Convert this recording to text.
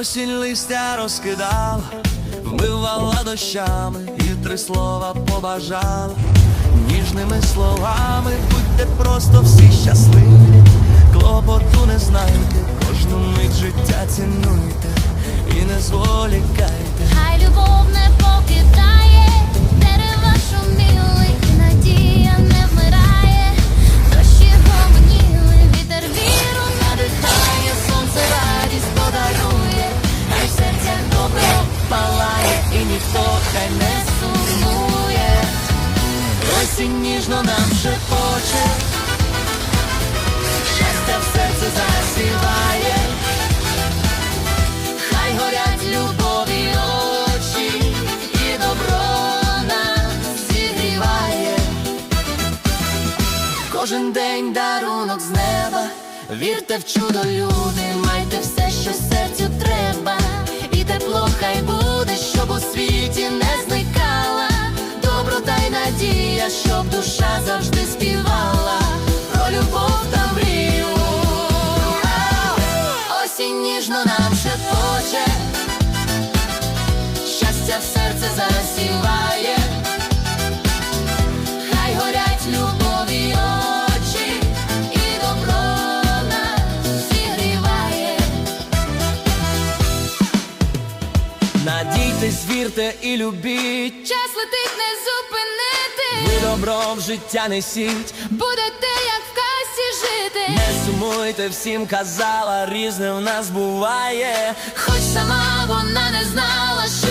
Осінь листя розкидала, вмивала дощами і три слова побажала ніжними словами, будьте просто всі щасливі, клопоту не знайте, кожну мить життя цінуйте і не зволікайте. Хай любов не Осінь ніжно нам шепоче, щастя в серце засіває, Хай горять любові очі, і добро нас зігріває. кожен день дарунок з неба. Вірте в чудо, люди, майте все, що серцю треба, і тепло хай буде, щоб у світі не щоб душа завжди співала про любов та мрію. Осінь ніжно нам шепоче, щастя в серце засіває. Хай горять любові очі, і добро нас зігріває. Надійтесь, вірте і любіть, Час летить не зупинити, ви добро в життя несіть. будете як в касі жити, Не сумуйте, всім казала, різне в нас буває. хоч сама вона не знала, що